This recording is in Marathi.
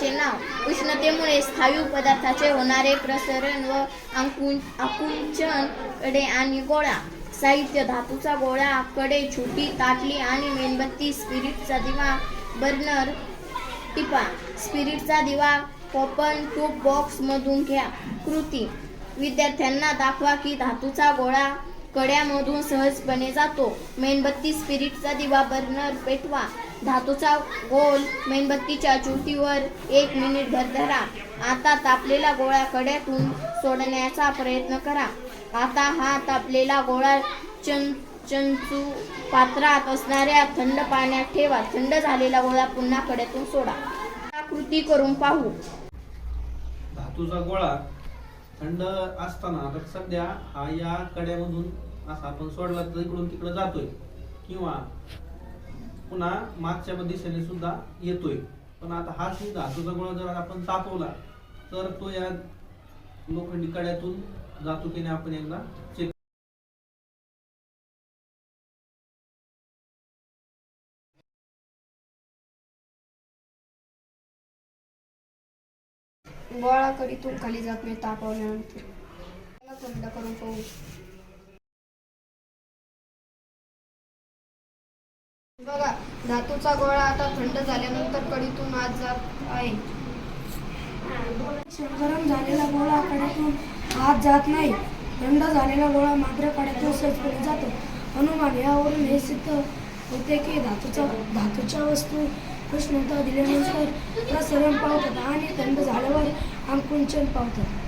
पदार्थाचे नाव. उष्णतेमुळे स्थायू पदार्थाचे होणारे प्रसरण व आकुं आकुंचनकडे आणि गोळा. साहित्य धातूचा गोळा कडे छोटी ताटली आणि मेणबत्ती स्पिरिटचा दिवा बर्नर टिपा. स्पिरिटचा दिवा पॉपन टूप बॉक्स मधून घ्या. कृती. विद्यार्थ्यांना दाखवा की धातूचा गोळा कड्यामधून सहजपणे जातो. मेणबत्ती स्पिरिटचा दिवा बर्नर पेटवा. धातूचा गोल मेणबत्तीच्या चोटीवर एक मिनिट भर धरा. आता तापलेला गोळा कड्यातून सोडण्याचा प्रयत्न करा. आता हा तापलेला गोळा चं चंचू पात्रात असणाऱ्या थंड पाण्यात ठेवा. थंड झालेला गोळा पुन्हा कड्यातून सोडा. कृती करून पाहू. धातूचा गोळा थंड असताना तर सध्या हा या कड्यामधून असा आपण सोडला तर इकडून तिकडे जातोय. किंवा पुन्हा मागच्या दिशेने सुद्धा येतोय. पण आता हा ही धातूचा गोळा जर आपण तापवला तर तो या लोखंडी कड्यातून जातो की नाही आपण एकदा चेक गोळा कडीतून खाली जात नाही तापवल्यानंतर. थंड करून पाहू. बघा धातूचा गोळा आता थंड झाल्यानंतर कडीतून आत जात आहे. गरम झालेला गोळा कड्यातून आत जात नाही. थंड झालेला गोळा मात्र कड्यातून सहजपणे जातो. हनुमान यावरून हे सिद्ध होते की धातूचा धातूच्या वस्तू उष्णता दिल्यानंतर प्रसरण पावतात आणि थंड झाल्यावर अंकुंचन पावतात.